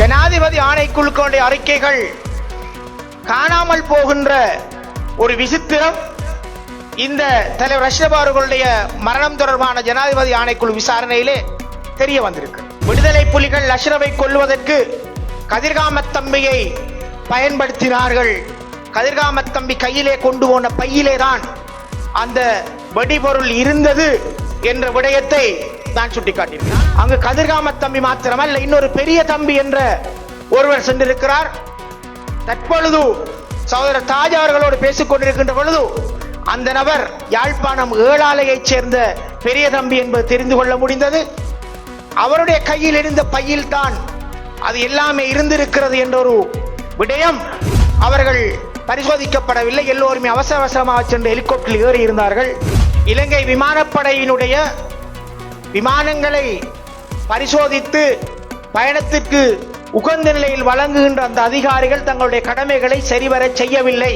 ஜனாதிபதி ஆணைக்குழுக்களுடைய அறிக்கைகள் காணாமல் போகின்ற ஒரு விசித்திரம். இந்த தலைவர் அஷ்ரப் அவர்களுடைய மரணம் தொடர்பான ஜனாதிபதி ஆணைக்குழு விசாரணையிலே தெரிய வந்திருக்கு. விடுதலை புலிகள் அஷ்ரவை கொல்வதற்கு கதிர்காமத் தம்பியை பயன்படுத்தினார்கள். கதிர்காமத் தம்பி கையிலே கொண்டு போன பையிலே தான் அந்த வெடிபொருள் இருந்தது என்ற விடயத்தை தான் சுட்டிக்காட்டியிருக்கிறார். அங்கு கதிர்காம தம்பி மாத்திரமல்ல இன்னொரு பெரிய தம்பி என்ற ஒருவர் சென்றிருக்கிறார். தற்பொழுது சகோதரர் தாஜ் அவர்களோடு பேசிக் கொண்டிருக்கின்ற பொழுது அந்த நபர் யாழ்ப்பாணம் ஏழாலையைச் சேர்ந்த பெரிய தம்பி என்பது தெரிந்து கொள்ள முடிந்தது. அவருடைய கையில் இருந்த பையில் தான் அது எல்லாமே இருந்திருக்கிறது என்ற ஒரு விடயம் அவர்கள் பரிசோதிக்கப்படவில்லை. எல்லோருமே அவசர அவசரமாக சென்று ஹெலிகாப்டரில் ஏறி இருந்தார்கள் இலங்கை விமானப்படையினுடைய விமானங்களை பரிசோதித்து பயணத்திற்கு உகந்த நிலையில் வழங்குகின்ற அந்த அதிகாரிகள் தங்களுடைய கடமைகளை சரிவர செய்யவில்லை.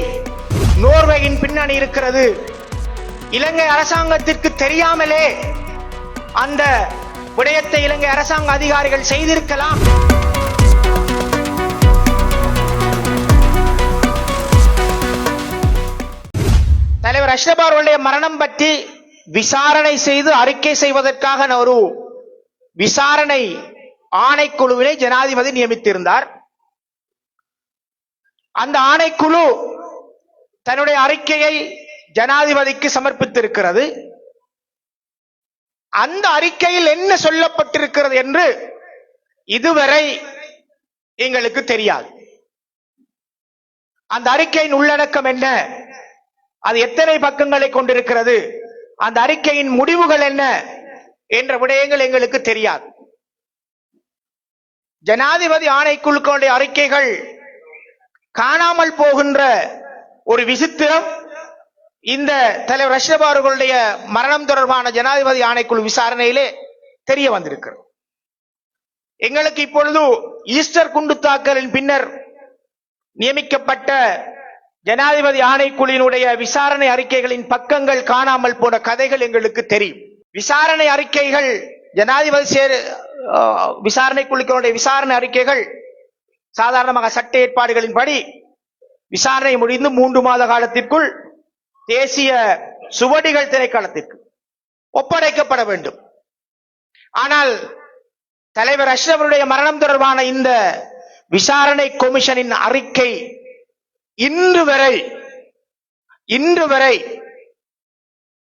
நோர்வேயின் பின்னணி இருக்கிறது. இலங்கை அரசாங்கத்திற்கு தெரியாமலே அந்த விடயத்தை இலங்கை அரசாங்க அதிகாரிகள் செய்திருக்கலாம். தலைவர் அஷ்ரப் அவர்களுடைய மரணம் பற்றி விசாரணை செய்து அறிக்கை செய்வதற்காக ஒரு விசாரணை ஆணைக்குழுவினை ஜனாதிபதி நியமித்திருந்தார். அந்த ஆணைக்குழு தன்னுடைய அறிக்கையை ஜனாதிபதிக்கு சமர்ப்பித்திருக்கிறது. அந்த அறிக்கையில் என்ன சொல்லப்பட்டிருக்கிறது என்று இதுவரை எங்களுக்கு தெரியாது. அந்த அறிக்கையின் உள்ளடக்கம் என்ன? அது எத்தனை பக்கங்களை கொண்டிருக்கிறது? அந்த அறிக்கையின் முடிவுகள் என்ன என்ற விடயங்கள் எங்களுக்கு தெரியாது. ஜனாதிபதி ஆணைக்குழுக்களுடைய அறிக்கைகள் காணாமல் போகின்ற ஒரு விசித்திரம். இந்த தலைவர் அஷ்ரப் அவர்களுடைய மரணம் தொடர்பான ஜனாதிபதி ஆணைக்குழு விசாரணையிலே தெரிய வந்திருக்கிறது. எங்களுக்கு இப்பொழுது ஈஸ்டர் குண்டு தாக்கலின் பின்னர் நியமிக்கப்பட்ட ஜனாதிபதி ஆணைக்குழுவினுடைய விசாரணை அறிக்கைகளின் பக்கங்கள் காணாமல் போன கதைகள் எங்களுக்கு தெரியும். விசாரணை அறிக்கைகள் ஜனாதிபதி சேர் விசாரணை குழுக்களுடைய விசாரணை அறிக்கைகள் சாதாரணமாக சட்ட ஏற்பாடுகளின்படி விசாரணை முடிந்து மூன்று மாத காலத்திற்குள் தேசிய சுவடிகள் திணைக்களத்திற்கு ஒப்படைக்கப்பட வேண்டும். ஆனால் தலைவர் அஷ்ரவருடைய மரணம் தொடர்பான இந்த விசாரணை கமிஷனின் அறிக்கை இன்று வரை இன்று வரை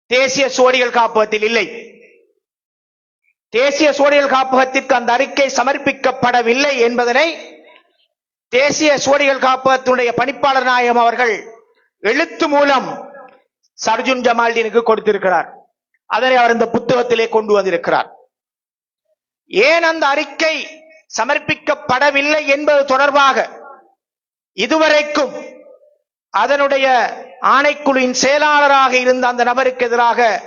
தேசிய சுவடிகள் காப்பகத்தில் இல்லை. தேசிய சுவடிகள் காப்பகத்திற்கு அந்த அறிக்கை சமர்ப்பிக்கப்படவில்லை என்பதனை தேசிய சுவடிகள் காப்பகத்தினுடைய பணிப்பாளர் நாயகம் அவர்கள் எழுத்து மூலம் சர்ஜுன் ஜமால்தீனுக்கு கொடுத்திருக்கிறார். அதனை அவர் இந்த புத்தகத்திலே கொண்டு வந்திருக்கிறார். ஏன் அந்த அறிக்கை சமர்ப்பிக்கப்படவில்லை என்பது தொடர்பாக இதுவரைக்கும் அதனுடைய ஆணைக்குழுவின் செயலாளராக இருந்த அந்த நபருக்கு எதிராக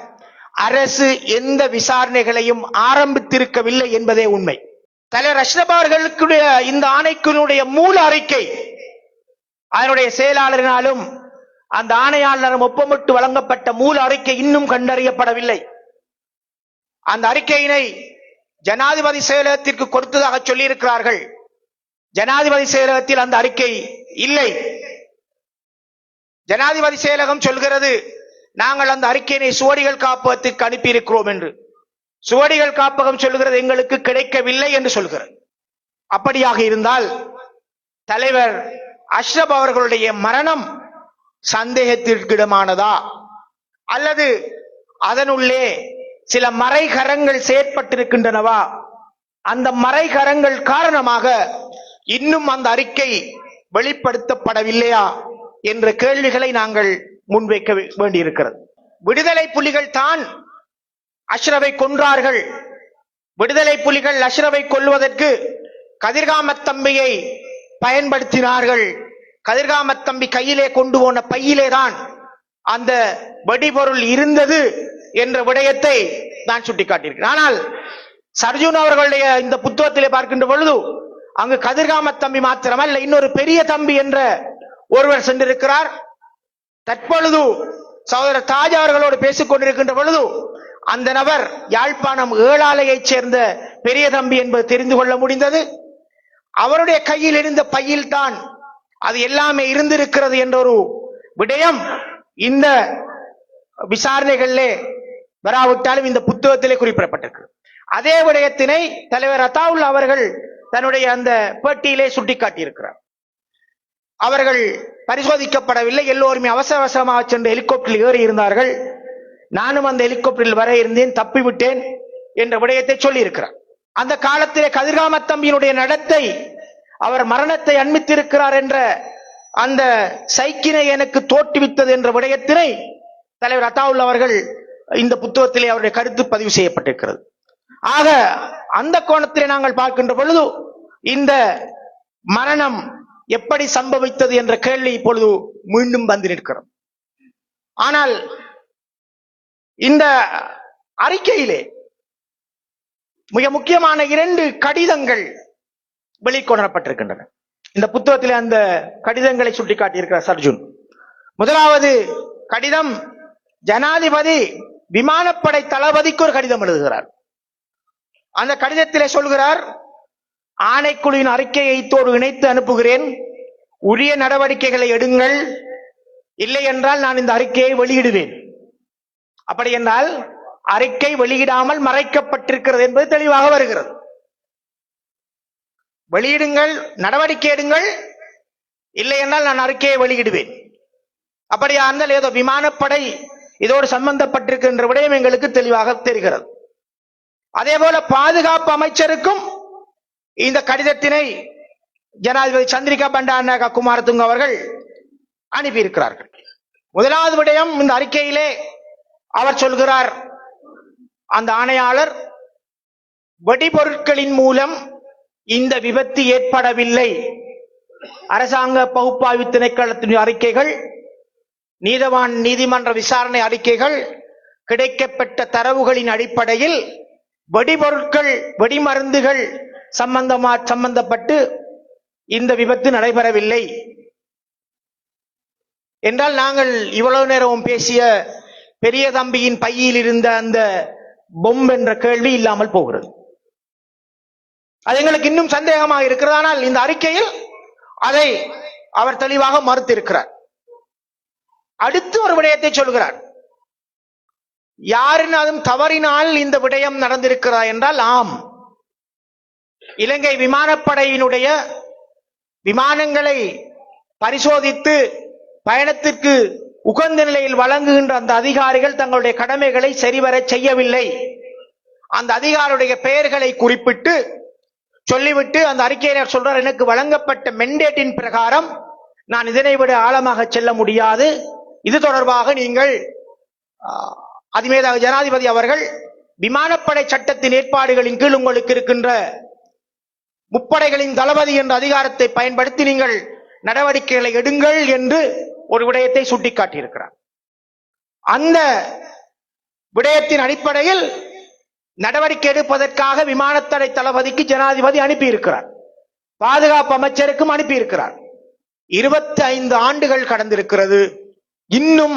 அரசு எந்த விசாரணைகளையும் ஆரம்பித்திருக்கவில்லை என்பதே உண்மை. தலைவர் அஷ்ரப் இந்த ஆணைக்குழுடைய மூல அறிக்கை அதனுடைய செயலாளரினாலும் அந்த ஆணையாளரும் ஒப்பமிட்டு வழங்கப்பட்ட மூல அறிக்கை இன்னும் கண்டறியப்படவில்லை. அந்த அறிக்கையினை ஜனாதிபதி செயலகத்திற்கு கொடுத்ததாக சொல்லியிருக்கிறார்கள். ஜனாதிபதி செயலகத்தில் அந்த அறிக்கை இல்லை. ஜனாதிபதி செயலகம் சொல்கிறது நாங்கள் அந்த அறிக்கையினை சுவடிகள் காப்பகத்திற்கு அனுப்பியிருக்கிறோம் என்று. சுவடிகள் காப்பகம் சொல்கிறது எங்களுக்கு கிடைக்கவில்லை என்று சொல்கிறது. அப்படியாக இருந்தால் தலைவர் அஷ்ரப் அவர்களுடைய மரணம் சந்தேகத்திற்கிடமானதா? அல்லது அதனுள்ளே சில மறைகரங்கள் செயற்பட்டிருக்கின்றனவா? அந்த மறைகரங்கள் காரணமாக இன்னும் அந்த அறிக்கை வெளிப்படுத்தப்படவில்லையா? என்ற கேள்விகளை நாங்கள் முன்வைக்க வே- வேண்டியிருக்கிறது. விடுதலை புலிகள் தான் அஷ்ரவை கொன்றார்கள். விடுதலை புலிகள் அஷ்ரவை கொள்வதற்கு கதிர்காமத்தம்பியை பயன்படுத்தினார்கள். கதிர்காமத் தம்பி கையிலே கொண்டு போன பையிலே தான் அந்த வெடிபொருள் இருந்தது என்ற விடயத்தை நான் சுட்டிக்காட்டியிருக்கிறேன். ஆனால் சர்ஜுன் அவர்களுடைய இந்த புத்தகத்திலே பார்க்கின்ற பொழுது அங்கு கதிர்காமத் தம்பி மாத்திரமல்ல இன்னொரு பெரிய தம்பி என்ற ஒருவர் சென்றிருக்கிறார். தற்பொழுது சகோதரர் தாஜா அவர்களோடு பேசிக் கொண்டிருக்கின்ற பொழுது அந்த நபர் யாழ்ப்பாணம் ஏழாலையைச் சேர்ந்த பெரிய தம்பி என்பது தெரிந்து கொள்ள முடிந்தது. அவருடைய கையில் இருந்த பையில்தான் அது எல்லாமே இருந்திருக்கிறது என்ற ஒரு விடயம் இந்த விசாரணைகளிலே வராவிட்டாலும் இந்த புத்தகத்திலே குறிப்பிடப்பட்டிருக்கு. அதே விடயத்தினை தலைவர் அத்தாவுல் அவர்கள் தன்னுடைய அந்த பேட்டியிலே சுட்டிக்காட்டியிருக்கிறார். அவர்கள் பரிசோதிக்கப்படவில்லை. எல்லோருமே அவசர அவசரமாக சென்று ஹெலிகாப்டரில் ஏறி இருந்தார்கள் நானும் அந்த ஹெலிகாப்டரில் வர இருந்தேன் தப்பிவிட்டேன் என்ற விடயத்தை சொல்லியிருக்கிறார். அந்த காலத்திலே கதிர்காம தம்பியினுடைய நடத்தை அவர் மரணத்தை அண்மித்திருக்கிறார் என்ற அந்த சைக்கினை எனக்கு தோற்றுவித்தது என்ற விடயத்தினை தலைவர் அத்தாவுல் அவர்கள் இந்த புத்தகத்திலே அவருடைய கருத்து பதிவு செய்யப்பட்டிருக்கிறது. ஆக அந்த கோணத்திலே நாங்கள் பார்க்கின்ற பொழுது இந்த மரணம் எப்படி சம்பவித்தது என்ற கேள்வி இப்பொழுது மீண்டும் வந்து நிற்கிறோம் ஆனால் இந்த அறிக்கையிலே மிக முக்கியமான இரண்டு கடிதங்கள் வெளிக்கொணரப்பட்டிருக்கின்றன. இந்த புத்தகத்திலே அந்த கடிதங்களை சுட்டிக்காட்டியிருக்கிறார் சர்ஜுன். முதலாவது கடிதம் ஜனாதிபதி விமானப்படை தளபதிக்கு ஒரு கடிதம் எழுதுகிறார். அந்த கடிதத்திலே சொல்கிறார் ஆணைக்குழுவின் அறிக்கையை தோடு இணைத்து அனுப்புகிறேன். உரிய நடவடிக்கைகளை எடுங்கள். இல்லை என்றால் நான் இந்த அறிக்கையை வெளியிடுவேன். அப்படி என்றால் அறிக்கை வெளியிடாமல் மறைக்கப்பட்டிருக்கிறது என்பது தெளிவாக வருகிறது. வெளியிடுங்கள் நடவடிக்கை எடுங்கள். இல்லை என்றால் நான் அறிக்கையை வெளியிடுவேன். அப்படியா இருந்தால் ஏதோ விமானப்படை இதோடு சம்பந்தப்பட்டிருக்கின்ற விடயம் எங்களுக்கு தெளிவாக தெரிகிறது. அதே போல பாதுகாப்பு அமைச்சருக்கும் இந்த கடிதத்தினை ஜனாதிபதி சந்திரிகா பண்டாரநாயக குமாரதுங்க அவர்கள் அனுப்பியிருக்கிறார்கள். முதலாவது விடயம் இந்த அறிக்கையிலே அவர் சொல்கிறார் அந்த ஆணையாளர் வெடிபொருட்களின் மூலம் இந்த விபத்து ஏற்படவில்லை. அரசாங்க பகுப்பாய்வு திணைக்களத்தின் அறிக்கைகள் நீதவான் நீதிமன்ற விசாரணை அறிக்கைகள் கிடைக்கப்பட்ட தரவுகளின் அடிப்படையில் வெடிபொருட்கள் வெடிமருந்துகள் சம்பந்தமா சம்பந்தப்பட்டு இந்த விபத்து நடைபெறவில்லை. என்றால் நாங்கள் இவ்வளவு நேரம் பேசிய பெரிய தம்பியின் பையில் இருந்த அந்த பொம் என்ற கேள்வி இல்லாமல் போகிறது. அது எங்களுக்கு இன்னும் சந்தேகமாக இருக்கிறது. ஆனால் இந்த அறிக்கையில் அதை அவர் தெளிவாக மறுத்திருக்கிறார். அடுத்து ஒரு விடயத்தை சொல்கிறார். யாரினாலும் தவறினால் இந்த விடயம் நடந்திருக்கிறதா என்றால் ஆம். இலங்கை விமானப்படையினுடைய விமானங்களை பரிசோதித்து பயணத்திற்கு உகந்த நிலையில் வழங்குகின்ற அந்த அதிகாரிகள் தங்களுடைய கடமைகளை சரிவர செய்யவில்லை. அந்த அதிகாரியுடைய பெயர்களை குறிப்பிட்டு சொல்லிவிட்டு அந்த அறிக்கையினர் சொல்றார் எனக்கு வழங்கப்பட்ட மெண்டேட்டின் பிரகாரம் நான் இதனை விட ஆழமாக செல்ல முடியாது. இது தொடர்பாக நீங்கள் ஆஹ், அதிமேதாக ஜனாதிபதி அவர்கள் விமானப்படை சட்டத்தின் ஏற்பாடுகளின் கீழ் உங்களுக்கு இருக்கின்ற முப்படைகளின் தளபதி என்ற அதிகாரத்தை பயன்படுத்தி நீங்கள் நடவடிக்கைகளை எடுங்கள் என்று ஒரு விடயத்தை சுட்டிக்காட்டியிருக்கிறார். அந்த விடயத்தின் அடிப்படையில் நடவடிக்கை எடுப்பதற்காக விமானத்தடை தளபதிக்கு ஜனாதிபதி அனுப்பியிருக்கிறார். பாதுகாப்பு அமைச்சருக்கும் அனுப்பியிருக்கிறார். இருபத்தி ஐந்து ஆண்டுகள் கடந்திருக்கிறது. இன்னும்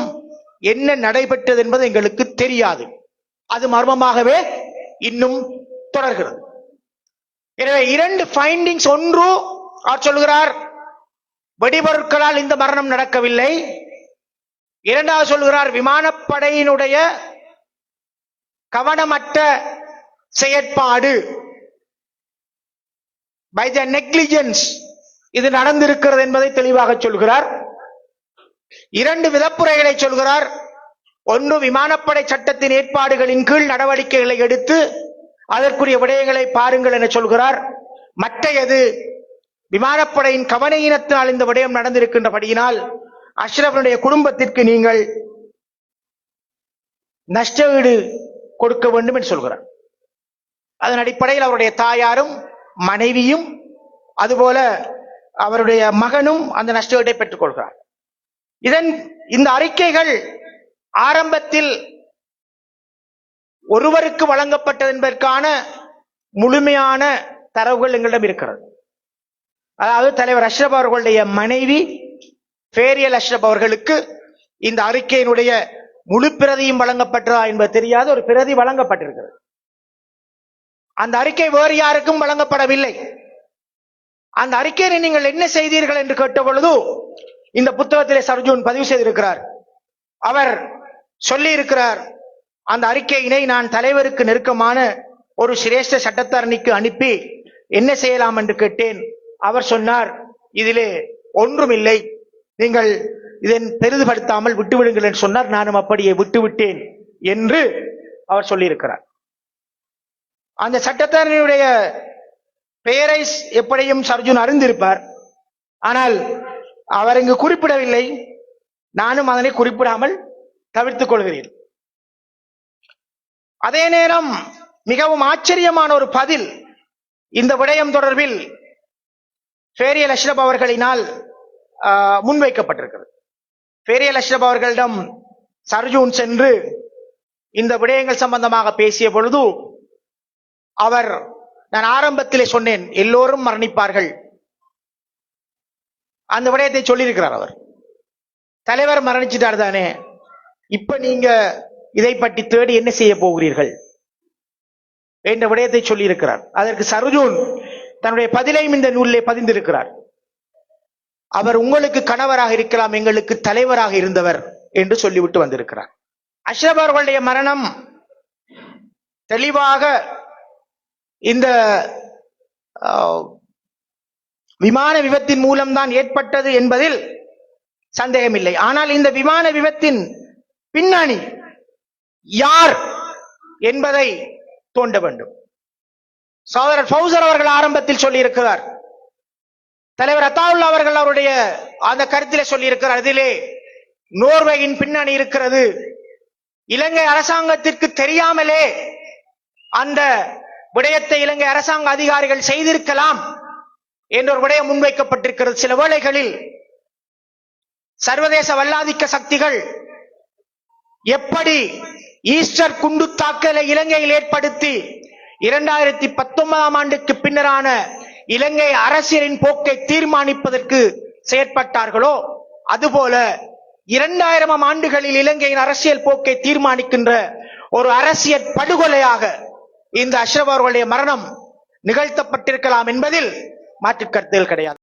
என்ன நடைபெற்றது என்பது எங்களுக்கு தெரியாது. அது மர்மமாகவே இன்னும் தொடர்கிறது. எனவே இரண்டு ஃபைண்டிங்ஸ் ஒன்று அவர் சொல்கிறார் வெடிபொருட்களால் இந்த மரணம் நடக்கவில்லை. இரண்டாவது சொல்கிறார் விமானப்படையினுடைய கவனமற்ற செயற்பாடு. பை த நெக்லிஜென்ஸ் இது நடந்திருக்கிறது என்பதை தெளிவாக சொல்கிறார். இரண்டு விதப்புரைகளை சொல்கிறார். ஒன்று விமானப்படை சட்டத்தின் ஏற்பாடுகளின் கீழ் நடவடிக்கைகளை எடுத்து அதற்குரிய விடயங்களை பாருங்கள் என சொல்கிறார். மற்றையது விமானப்படையின் கவனையினத்தினால் இந்த விடயம் நடந்திருக்கின்றபடியினால் அஷ்ரஃபனுடைய குடும்பத்திற்கு நீங்கள் நஷ்டஈடு கொடுக்க வேண்டும் என்று சொல்கிறார். அதன் அடிப்படையில் அவருடைய தாயாரும் மனைவியும் அதுபோல அவருடைய மகனும் அந்த நஷ்டஈட்டை பெற்றுக் கொள்கிறார். இதன் இந்த அறிக்கைகள் ஆரம்பத்தில் ஒருவருக்கு வழங்கப்பட்டது என்பதற்கான முழுமையான தரவுகள் எங்களிடம் இருக்கிறது. அதாவது தலைவர் அஷ்ரப் அவர்களுடைய மனைவி ஃபேரியல் அஷ்ரப் அவர்களுக்கு இந்த அறிக்கையினுடைய முழு பிரதியும் வழங்கப்பட்டதா என்பது தெரியாத ஒரு பிரதி வழங்கப்பட்டிருக்கிறது. அந்த அறிக்கை வேறு யாருக்கும் வழங்கப்படவில்லை. அந்த அறிக்கையை நீங்கள் என்ன செய்தீர்கள் என்று கேட்ட பொழுது இந்த புத்தகத்திலே சர்ஜூன் பதிவு செய்திருக்கிறார். அவர் சொல்லி இருக்கிறார் அந்த அறிக்கையினை நான் தலைவருக்கு நெருக்கமான ஒரு சிரேஷ்ட சட்டத்தரணிக்கு அனுப்பி என்ன செய்யலாம் என்று கேட்டேன். அவர் சொன்னார் இதிலே ஒன்றுமில்லை. நீங்கள் இதன் பெரிதுபடுத்தாமல் விட்டுவிடுங்கள் என்று சொன்னார். நானும் அப்படியே விட்டுவிட்டேன் என்று அவர் சொல்லியிருக்கிறார். அந்த சட்டத்தரணியுடைய பெயரை எப்படியும் சர்ஜுன் அறிந்திருப்பார். ஆனால் அவர் இங்கு குறிப்பிடவில்லை. நானும் அதனை குறிப்பிடாமல் தவிர்த்துக் கொள்கிறேன். அதே நேரம் மிகவும் ஆச்சரியமான ஒரு பதில் இந்த விடயம் தொடர்பில் ஃபேரியல் அஷ்ரப் அவர்களினால் ஆஹ், முன்வைக்கப்பட்டிருக்கிறது. ஃபேரியல் அஷ்ரப் அவர்களிடம் சர்ஜூன் சென்று இந்த விடயங்கள் சம்பந்தமாக பேசிய பொழுது அவர் நான் ஆரம்பத்திலே சொன்னேன் எல்லோரும் மரணிப்பார்கள். அந்த விடயத்தை சொல்லியிருக்கிறார் அவர். தலைவர் மரணிச்சிட்டார் தானே. இப்ப நீங்க இதை பற்றி தேடி என்ன செய்ய போகிறீர்கள்? என்ற விடயத்தை சொல்லியிருக்கிறார். அதற்கு சருஜூன் தன்னுடைய பதிலையும் இந்த நூலிலே பதிந்திருக்கிறார். அவர் உங்களுக்கு கணவராக இருக்கலாம் எங்களுக்கு தலைவராக இருந்தவர் என்று சொல்லிவிட்டு வந்திருக்கிறார். அஷ்ரப் அவர்களுடைய மரணம் தெளிவாக இந்த ஆஹ், விமான விபத்தின் மூலம்தான் ஏற்பட்டது என்பதில் சந்தேகமில்லை. ஆனால் இந்த விமான விபத்தின் பின்னணி யார் என்பதை தோண்ட வேண்டும். சோதரர் ஃபௌசர் அவர்கள் ஆரம்பத்தில் சொல்லியிருக்கிறார். தலைவர் அத்தாவுல்லா அவர்கள் அவருடைய அந்த கருத்திலே சொல்லியிருக்கிறார். அதிலே நோர்வேயின் பின்னணி இருக்கிறது. இலங்கை அரசாங்கத்திற்கு தெரியாமலே அந்த விடயத்தை இலங்கை அரசாங்க அதிகாரிகள் செய்திருக்கலாம் என்ற ஒரு விடயம் முன்வைக்கப்பட்டிருக்கிறது. சில வேளைகளில் சர்வதேச வல்லாதிக்க சக்திகள் எப்படி ஈஸ்டர் குண்டு தாக்கலை இலங்கையில் ஏற்படுத்தி இரண்டாயிரத்தி பத்தொன்பதாம் ஆண்டுக்கு பின்னரான இலங்கை அரசியலின் போக்கை தீர்மானிப்பதற்கு செயற்பட்டார்களோ அதுபோல இரண்டாயிரமாம் ஆண்டுகளில் இலங்கையின் அரசியல் போக்கை தீர்மானிக்கின்ற ஒரு அரசியல் படுகொலையாக இந்த அஷ்ரப் அவர்களுடைய மரணம் நிகழ்த்தப்பட்டிருக்கலாம் என்பதில் மாற்றுக் கருத்துகள் கிடையாது.